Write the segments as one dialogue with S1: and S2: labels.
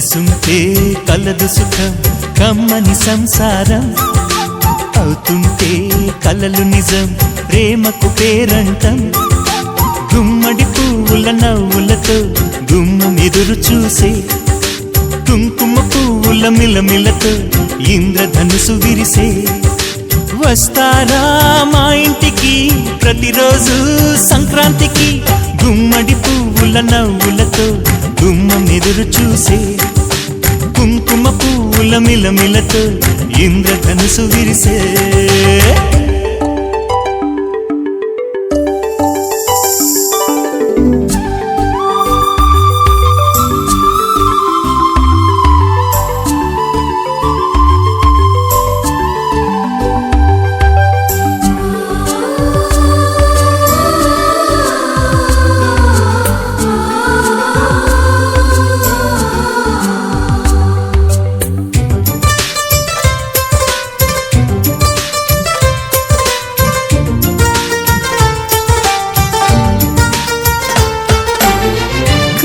S1: కలిసుంటే కలదు సుఖం కమ్మని సంసారం. అవుతుంటే కలలు నిజం ప్రేమకు పేరంటం. గుమ్మడి పువ్వుల నవ్వులతో గుమ్మం ఎదురు చూసే కుంకుమ పువ్వుల మిలమిలతో ఇంద్రధనుసు విరిసే వస్తారా మా ఇంటికి? ప్రతిరోజు సంక్రాంతికి గుమ్మడి పువ్వుల నవ్వులతో గుమ్మం ఎదురు చూసే కుంకుమ పువ్వుల మిలమిలతో ఇంద్రధనుసు విరిసే.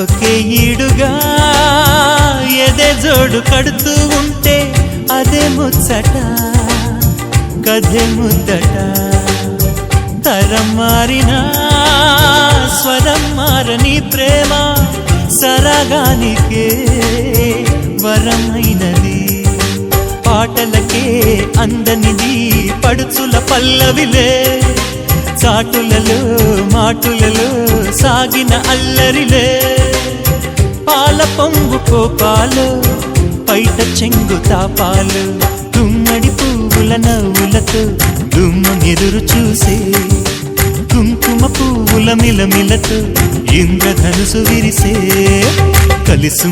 S1: ఒకే ఈడుగా ఎదే జోడు కడుతూ ఉంటే అదే ముచ్చట కథే ముద్దట తరం మారినా స్వరం మారని ప్రేమ సరగానికే వరమైనది. పాటలకే అందనిది పడుచుల పల్లవిలే చాటులలో మాటులలో సాగిన అల్లరిలే. పాల పొంగు కోపాలు పైట చెంగు తాపాలు గుమ్మడి పువ్వుల నవ్వులతో గుమ్మం ఎదురు చూసే కుంకుమ పువ్వుల మిలమిలతో ఇంద్రధనుసు విరిసే కలిసు